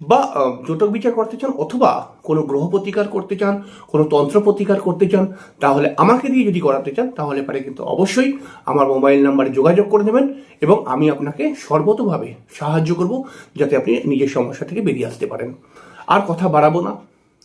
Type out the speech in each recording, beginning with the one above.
বা জটক বিচার করতে চান অথবা কোনো গ্রহ প্রতিকার করতে চান, কোনো তন্ত্র প্রতিকার করতে চান, তাহলে আমাকে দিয়ে যদি করাতে চান, তাহলে পারে কিন্তু অবশ্যই আমার মোবাইল নাম্বারে যোগাযোগ করে নেবেন এবং আমি আপনাকে সর্বতভাবে সাহায্য করব যাতে আপনি নিজের সমস্যা থেকে বেরিয়ে আসতে পারেন। আর কথা বাড়াবো না।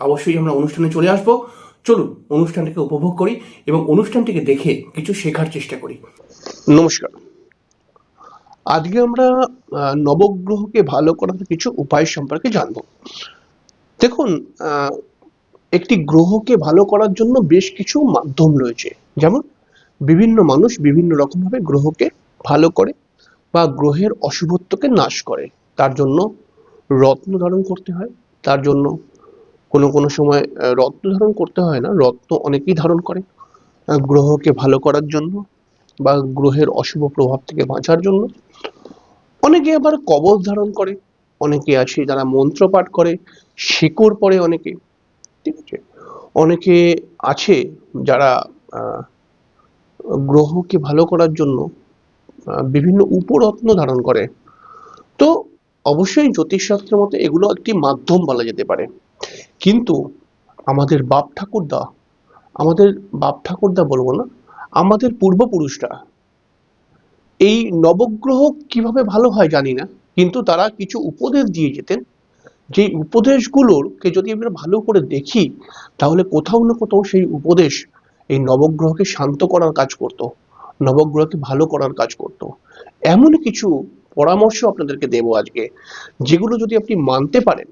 অবশ্যই আমরা অনুষ্ঠানে চলে আসব। চলুন, অনুষ্ঠানটিকে উপভোগ করি এবং অনুষ্ঠানটিকে দেখে কিছু শেখার চেষ্টা করি। নমস্কার। আজকে আমরা নবগ্রহকে ভালো করার কিছু উপায় সম্পর্কে জানব। দেখুন একটি গ্রহকে ভালো করার জন্য বেশ কিছু মাধ্যম রয়েছে। যেমন, বিভিন্ন মানুষ বিভিন্ন রকমভাবে গ্রহকে ভালো করে বা গ্রহের অশুভত্বকে নাশ করে। তার জন্য রত্ন ধারণ করতে হয়। তার জন্য কোনো কোনো সময় রত্ন ধারণ করতে হয় না। রত্ন অনেকেই ধারণ করে গ্রহকে ভালো করার জন্য। বা গ্রহের অশুভ প্রভাব থেকে বাঁচার জন্য। অনেকে আবার কবচ ধারণ করে, অনেকে আছে যারা মন্ত্র পাঠ করে, শেকড় পড়ে অনেকে, ঠিক আছে? অনেকে আছে যারা গ্রহকে ভালো করার জন্য বিভিন্ন উপরত্ন ধারণ করে। তো অবশ্যই জ্যোতিষশাস্ত্রের মতে এগুলো একটি মাধ্যম বলা যেতে পারে। কিন্তু আমাদের বাপ ঠাকুরদা আমাদের বাপ ঠাকুরদা বলব না আমাদের পূর্বপুরুষরা। এই নবগ্রহ কীভাবে ভালো হয় জানি না, কিন্তু তারা কিছু উপদেশ দিয়ে যেতেন। যে উপদেশগুলোকে যদি আমরা ভালো করে দেখি, তাহলে কোথাও না কোথাও সেই উপদেশ এই নবগ্রহকে শান্ত করার কাজ করত, নবগ্রহকে ভালো করার কাজ করত। এমন কিছু পরামর্শ আপনাদেরকে দেব আজকে, যেগুলো যদি আপনি মানতে পারেন,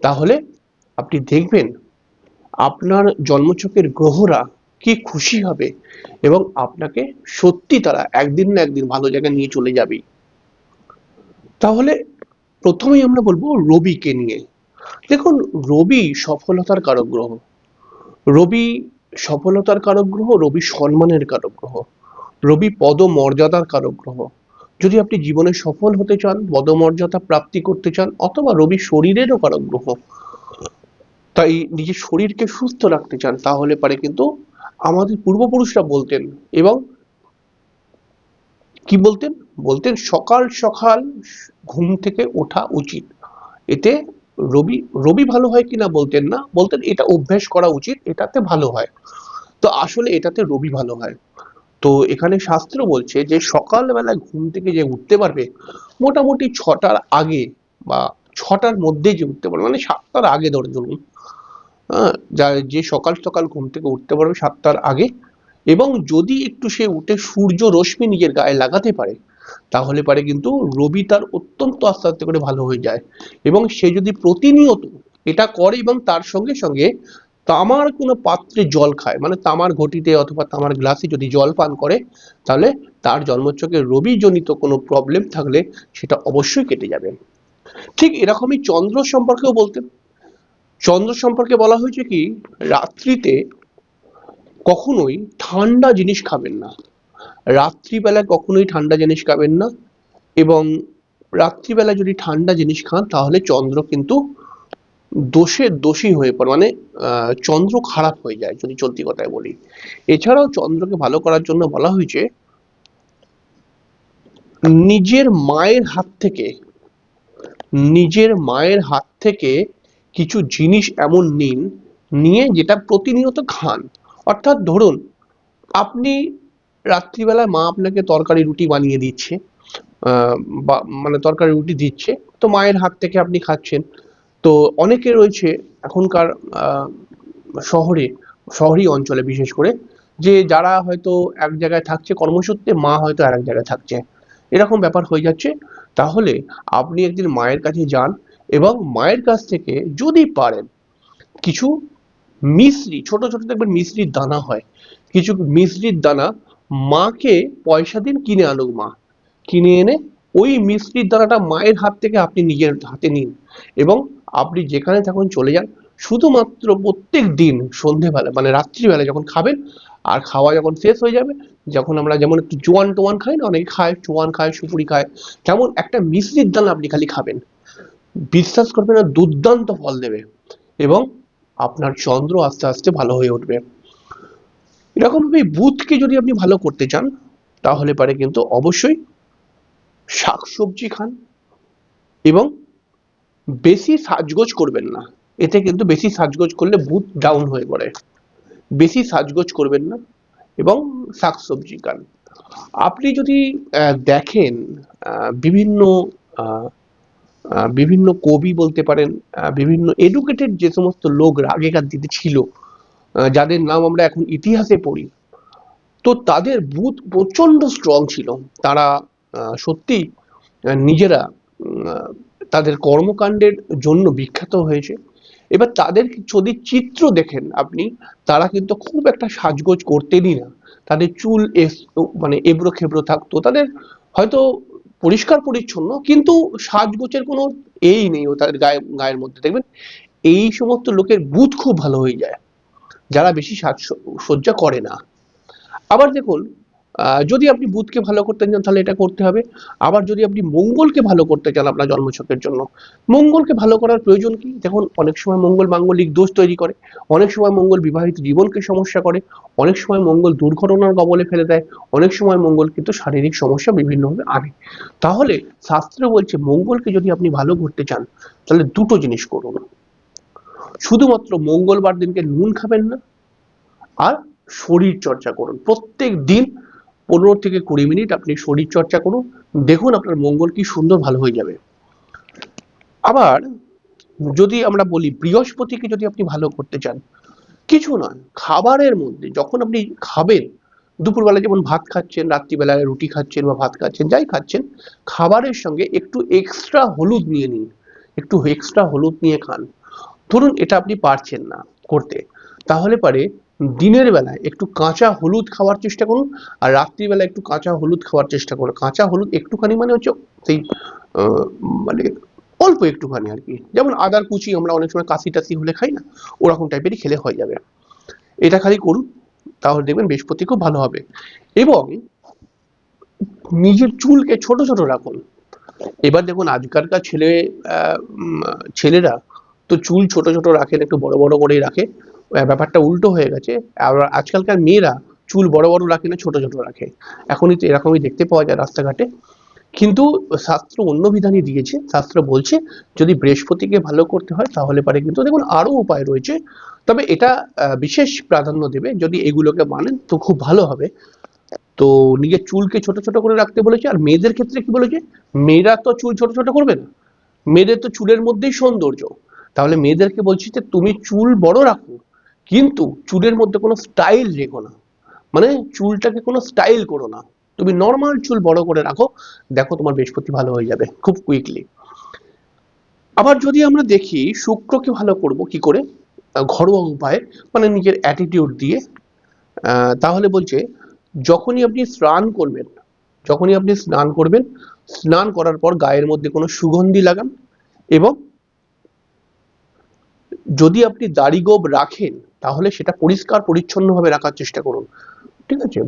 তাহলে আপনি দেখবেন আপনার জন্মছকের গ্রহরা কি খুশি হবে? এবং আপনাকে সত্যি তারা একদিন না একদিন ভালো জায়গায় নিয়ে চলে যাবেই। তাহলে প্রথমেই আমরা বলব রবিকে নিয়ে। দেখুন, রবি সফলতার কারক গ্রহ রবি সফলতার কারক গ্রহ রবি সম্মানের কারক গ্রহ রবি পদমর্যাদার কারক গ্রহ যদি আপনি জীবনে সফল হতে চান, পদমর্যাদা প্রাপ্তি করতে চান, অথবা রবি শরীরেরও কারক গ্রহ তাই নিজের শরীরকে সুস্থ রাখতে চান, তাহলে পারে কিন্তু আমাদের পূর্বপুরুষরা বলতেন এবং কি বলতেন? বলতেন, সকাল সকাল ঘুম থেকে ওঠা উচিত। এতে রবি রবি ভালো হয় কিনা বলতেন না। বলতেন, এটা অভ্যাস করা উচিত, এটাতে ভালো হয়। তো আসলে এটাতে রবি ভালো হয়। তো এখানে শাস্ত্র বলছে যে সকালবেলা ঘুম থেকে যে উঠতে পারবে, মোটামুটি ছটার আগে বা ছটার মধ্যে যে উঠতে পারবে মানে সাতটার আগে ধরে হ্যাঁ যা যে সকাল সকাল ঘুম থেকে উঠতে পারবে সাতটার আগে এবং যদি একটু সে উঠে সূর্য রশ্মি নিজের গায়ে লাগাতে পারে, তাহলে পারে কিন্তু রবি তার অত্যন্ত আস্তে আস্তে করে ভালো হয়ে যায়। এবং সে যদি প্রতিনিয়ত এটা করে এবং তার সঙ্গে সঙ্গে তামার কোনো পাত্রে জল খায় মানে তামার ঘটিতে অথবা তামার গ্লাসে যদি জল পান করে, তাহলে তার জন্মচকে রবি জনিত কোনো প্রবলেম থাকলে সেটা অবশ্যই কেটে যাবে। ঠিক এরকমই চন্দ্র সম্পর্কেও বলতেন চন্দ্র সম্পর্কে বলা হয়েছে কি, রাত্রিতে কখনোই ঠান্ডা জিনিস খাবেন না। রাত্রিবেলায় কখনোই ঠান্ডা জিনিস খাবেন না এবং রাত্রিবেলা যদি ঠান্ডা জিনিস খান, তাহলে চন্দ্র কিন্তু দোষের দোষী হয়ে পড়ে মানে চন্দ্র খারাপ হয়ে যায়, যদি চলতি কথায় বলি। এছাড়াও চন্দ্রকে ভালো করার জন্য বলা হয়েছে, নিজের মায়ের হাত থেকে, নিজের মায়ের হাত থেকে কিছু জিনিস এমন নিন, নিয়ে যেটা প্রতিনিয়ত খান। অর্থাৎ ধরুন, আপনি রাত্রিবেলায় মা আপনাকে তরকারি রুটি বানিয়ে দিচ্ছে বা মানে তরকারি রুটি দিচ্ছে, তো মায়ের হাত থেকে আপনি খাচ্ছেন। তো অনেকে রয়েছে এখনকার শহরে, শহরি অঞ্চলে বিশেষ করে, যে যারা হয়তো এক জায়গায় থাকছে, কর্মসূত্রে মা হয়তো আর এক জায়গায় থাকছে। এরকম ব্যাপার হয়ে যাচ্ছে। তাহলে আপনি একদিন মায়ের কাছে যান এবং মায়ের কাছ থেকে যদি পারেন, কিছু মিশ্রি, ছোট ছোট দেখবেন মিশ্রির দানা হয়। কিছু মিশ্রির দানা মাকে পয়সা দিন, কিনে আনুক মা। কিনে এনে ওই মিশ্রির দানাটা মায়ের হাত থেকে আপনি নিজের হাতে নিন এবং আপনি যেখানে তখন চলে যান। শুধুমাত্র প্রত্যেক দিন সন্ধেবেলা মানে রাত্রিবেলা যখন খাবেন, আর খাওয়া যখন শেষ হয়ে যাবে, যখন আমরা যেমন একটু জোয়ান টোয়ান খাই না, অনেকে খায়, চোয়ান খায়, সুপুরি খায়, তেমন একটা মিশ্রির দানা আপনি খালি খাবেন। বিশ্বাস করবেন না, দুর্দান্ত ফল দেবে এবং আপনার চন্দ্র আস্তে আস্তে ভালো হয়ে উঠবে। এরকমভাবে বুধকে যদি আপনি ভালো করতে চান, তাহলে পারে কিন্তু অবশ্যই শাকসবজি খান এবং বেশি সাজগোজ করবেন না। এতে কিন্তু বেশি সাজগোজ করলে বুধ ডাউন হয়ে পড়ে। বেশি সাজগোজ করবেন না এবং শাকসবজি খান। আপনি যদি দেখেন বিভিন্ন বিভিন্ন কবি বলতে পারেন বিভিন্ন এডুকেটেড যে সমস্ত লোক আগেকার দিনে ছিল যাদের নাম আমরা এখন ইতিহাসে পড়ি, তো তাদের বুথ প্রচণ্ড স্ট্রং ছিল। তারা সত্যি নিজেরা তাদের কর্মকাণ্ডের জন্য বিখ্যাত হয়েছে। এবার তাদের যদি চিত্র দেখেন আপনি, তারা কিন্তু খুব একটা সাজগোজ করতেনই না। তাদের চুল মানে এবড়ো খেবড়ো থাকতো। তাদের হয়তো পরিষ্কার পরিচ্ছন্ন, কিন্তু সাজগোজের কোনো এই নেই ও তাদের গায়ে, গায়ের মধ্যে। দেখবেন এই সমস্ত লোকের বুথ খুব ভালো হয়ে যায়। যারা বেশি সাজ, সজ্জা করে না। আবার দেখুন যদি আপনি বুধকে ভালো করতে চান, তাহলে এটা করতে হবে। আবার যদি আপনি মঙ্গলকে ভালো করতে চান আপনার জন্মছকের জন্য, মঙ্গলকে ভালো করার প্রয়োজন কি? দেখুন, অনেক সময় মঙ্গল মাঙ্গলিক দোষ তৈরি করে, অনেক সময় মঙ্গল বিবাহিত জীবনকে সমস্যা করে, অনেক সময় মঙ্গল দুর্ঘটনার কবলে ফেলে দেয়, অনেক সময় মঙ্গল কিন্তু শারীরিক সমস্যা বিভিন্নভাবে আনে। তাহলে শাস্ত্র বলছে, মঙ্গলকে যদি আপনি ভালো করতে চান, তাহলে দুটো জিনিস করুন। শুধুমাত্র মঙ্গলবার দিনকে নুন খাবেন না, আর শরীর চর্চা করুন। প্রত্যেক দিন পনেরো থেকে কুড়ি মিনিট আপনি শরীর চর্চা করুন। দেখুন আপনার মঙ্গল কি সুন্দর ভালো হয়ে যাবে। আবার যদি আমরা বলি বৃহস্পতিকে যদি আপনি ভালো করতে চান, কিছু নয়, খাবারের মধ্যে যখন আপনি খাবেন, দুপুরবেলা যেমন ভাত খাচ্ছেন, রাত্রিবেলায় রুটি খাচ্ছেন বা ভাত খাচ্ছেন, যাই খাচ্ছেন, খাবারের সঙ্গে একটু এক্সট্রা হলুদ নিয়ে নিন, একটু এক্সট্রা হলুদ নিয়ে খান। ধরুন এটা আপনি পারছেন না করতে, তাহলে পারে দিনের বেলায় একটু কাঁচা হলুদ খাওয়ার চেষ্টা করুন আর রাত্রিবেলা একটু কাঁচা হলুদ খাওয়ার চেষ্টা করুন। কাঁচা হলুদ একটুখানি মানে হচ্ছে সেই মানে অল্প একটুখানি আর কি। যেমন আদার কুচি আমরা অনেক সময় কাশি টাশি হলে খাই না, ওরকম টাইপেরই খেলে হয়ে যাবে। এটা খালি করুন, তাহলে দেখবেন বৃহস্পতি খুব ভালো হবে। এবং নিজের চুলকে ছোট ছোট রাখুন। এবার দেখুন আজকালকার ছেলে ছেলেরা তো চুল ছোট ছোট রাখেন একটু বড় বড় করেই রাখে। ব্যাপারটা উল্টো হয়ে গেছে। আর আজকালকার মেয়েরা চুল বড় বড় রাখে না, ছোট ছোট রাখে। এখনই তো এরকমই দেখতে পাওয়া যায় রাস্তাঘাটে। কিন্তু শাস্ত্র অন্য বিধানই দিয়েছে। শাস্ত্র বলছে, যদি বৃহস্পতিকে ভালো করতে হয়, তাহলে পারে কিন্তু দেখুন আরও উপায় রয়েছে। তবে এটা বিশেষ প্রাধান্য দেবে। যদি এগুলোকে মানেন, তো খুব ভালো হবে। তো নিজের চুলকে ছোট ছোট করে রাখতে বলেছে। আর মেয়েদের ক্ষেত্রে কি বলেছে? মেয়েরা তো চুল ছোট ছোট করবে না। মেয়েদের তো চুলের মধ্যেই সৌন্দর্য। তাহলে মেয়েদেরকে বলছি যে, তুমি চুল বড় রাখো কিন্তু চুলের মধ্যে কোনো স্টাইল রেখো না। মানে চুলটাকে কোনো স্টাইল করো না। তুমি নর্মাল চুল বড় করে রাখো, দেখো তোমার বৃহস্পতি ভালো হয়ে যাবে খুব কুইকলি আবার যদি আমরা দেখি শুক্রকে ভালো করব কি করে? ঘরোয়া উপায়ে মানে নিজের অ্যাটিটিউড দিয়ে তাহলে বলছে, যখনই আপনি স্নান করবেন, যখনই আপনি স্নান করবেন, স্নান করার পর গায়ের মধ্যে কোনো সুগন্ধি লাগান এবং যদি আপনি দাড়ি গোব রাখেন তাহলে সেটা পরিষ্কার পরিচ্ছন্নভাবে রাখার চেষ্টা করুন। ঠিক আছে?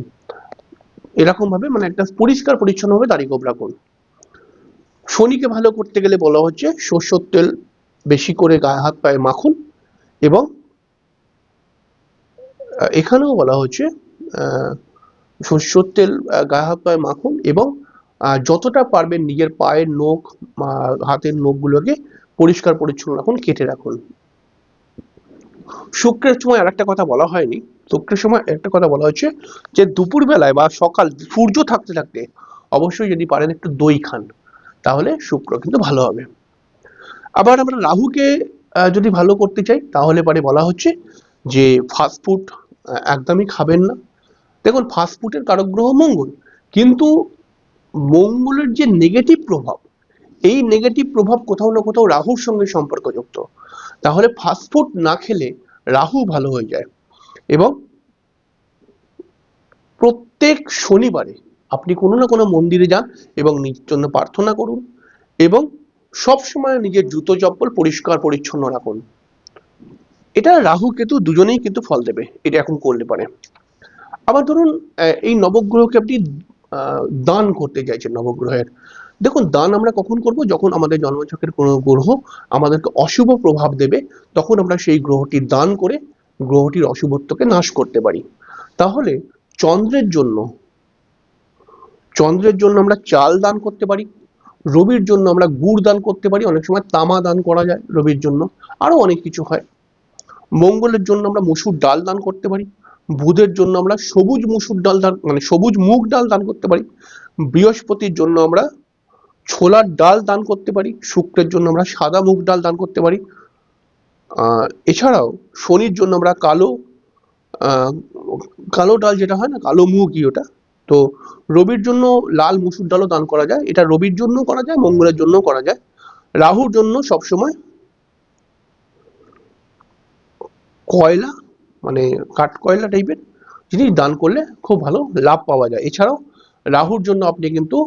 এরকম ভাবে মানে একটা পরিষ্কার পরিচ্ছন্নভাবে দাড়ি গোব রাখুন শনিকে ভালো করতে গেলে বলা হচ্ছে সর্ষের তেল বেশি করে গায়ে হাত পায়ে মাখুন এবং এখানেও বলা হচ্ছে সর্ষের তেল গায়ে হাত পায়ে মাখুন এবং যতটা পারবেন নিজের পায়ের নখ হাতের নখগুলোকে পরিষ্কার পরিচ্ছন্ন রাখুন, কেটে রাখুন। শুক্রের সময় আরেকটা কথা বলা হয়নি। শুক্রের সময় একটা কথা বলা হচ্ছে যে দুপুর বেলায় বা সকাল সূর্য থাকতে থাকতে অবশ্যই যদি পারেন একটু দই খান, তাহলে শুক্র কিন্তু ভালো হবে। আবার আমরা রাহুকে যদি ভালো করতে চাই, তাহলে পারে বলা হচ্ছে যে ফাস্টফুড একদমই খাবেন না। দেখুন ফাস্টফুডের কারক গ্রহ মঙ্গল, কিন্তু মঙ্গলের যে নেগেটিভ প্রভাব, এই নেগেটিভ প্রভাব কোথাও না কোথাও রাহুর সঙ্গে সম্পর্কযুক্ত। তাহলে ফাস্টফুড না খেলে রাহু ভালো হয়ে যায়। এবং প্রত্যেক শনিবারে আপনি কোনো না কোনো মন্দিরে যান এবং নিজের জন্য প্রার্থনা করুন এবং সব সময় নিজের জুতো চপ্পল পরিষ্কার পরিচ্ছন্ন রাখুন। এটা রাহু কেতু দুজনেই কিন্তু ফল দেবে, এটা এখন করলে পারে। আবার ধরুন এই নবগ্রহকে আপনি দান করতে চাইছেন নবগ্রহের। দেখুন, দান আমরা কখন করব? যখন আমাদের জন্মছকের কোনো গ্রহ আমাদেরকে অশুভ প্রভাব দেবে, তখন আমরা সেই গ্রহটি দান করে গ্রহটির অশুভত্বকে নাশ করতে পারি। তাহলে চন্দ্রের জন্য চন্দ্রের জন্য আমরা চাল দান করতে পারি, রবির জন্য আমরা গুড় দান করতে পারি, অনেক সময় তামা দান করা যায় রবির জন্য, আরও অনেক কিছু হয়। মঙ্গলের জন্য আমরা মসুর ডাল দান করতে পারি, বুধের জন্য আমরা সবুজ মসুর ডাল দান মানে সবুজ মুগ ডাল দান করতে পারি, বৃহস্পতির জন্য আমরা ছোলার ডাল দান করতে পারি, শুক্রের জন্য আমরা সাদা মুগ ডাল দান করতে পারি। এছাড়াও শনির জন্য আমরা কালো কালো ডাল যেটা হয় না, কালো মুগই ওটা, তো রবির জন্য লাল মুসুর ডালও দান করা যায়। এটা রবির জন্য করা যায়, মঙ্গলের জন্য করা যায়। রাহুর জন্য সবসময় কয়লা মানে কাঠ কয়লা টাইপের জিনিস দান করলে খুব ভালো লাভ পাওয়া যায়। এছাড়াও রাহুর জন্য আপনি কিন্তু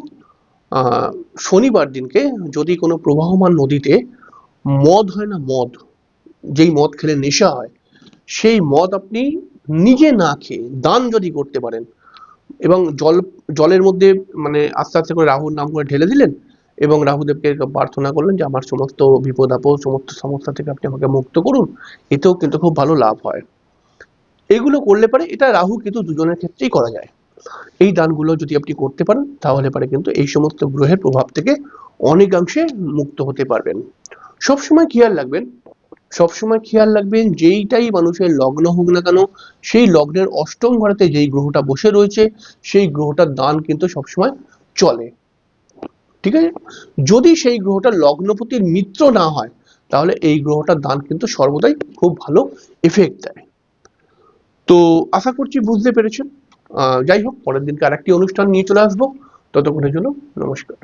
শনিবার দিনকে যদি কোনো প্রবাহমান নদীতে মদ হয় না, মদ, যেই মদ খেলে নেশা হয়, সেই মদ আপনি নিজে না খেয়ে দান যদি করতে পারেন এবং জল, জলের মধ্যে মানে আস্তে আস্তে করে রাহুর নাম করে ঢেলে দিলেন এবং রাহুদেবকে প্রার্থনা করলেন যে, আমার সমস্ত বিপদ আপদ, সমস্ত সমস্যা থেকে আপনি আমাকে মুক্ত করুন, এতেও কিন্তু খুব ভালো লাভ হয়। এগুলো করলে পারে এটা রাহু কিন্তু দুজনের ক্ষেত্রেই করা যায়। এই দানগুলো যদি আপনি করতে পারেন, তাহলে পারে কিন্তু এই সমস্ত গ্রহের প্রভাব থেকে অনেকাংশে মুক্ত হতে পারবেন। সবসময় খেয়াল রাখবেন, সবসময় খেয়াল রাখবেন যেইটাই মানুষের লগ্ন হোক না কেন, সেই লগ্নের অষ্টম ঘরেতে যেই গ্রহটা বসে রয়েছে, সেই গ্রহটার দান কিন্তু সবসময় চলে। ঠিক আছে? যদি সেই গ্রহটা লগ্নপতির মিত্র না হয়, তাহলে এই গ্রহটার দান কিন্তু সর্বদাই খুব ভালো এফেক্ট দেয়। তো আশা করছি বুঝতে পেরেছেন। যাই হোক পরের দিনকে আরেকটি অনুষ্ঠান নিয়ে চলে আসব। ততক্ষণের জন্য নমস্কার।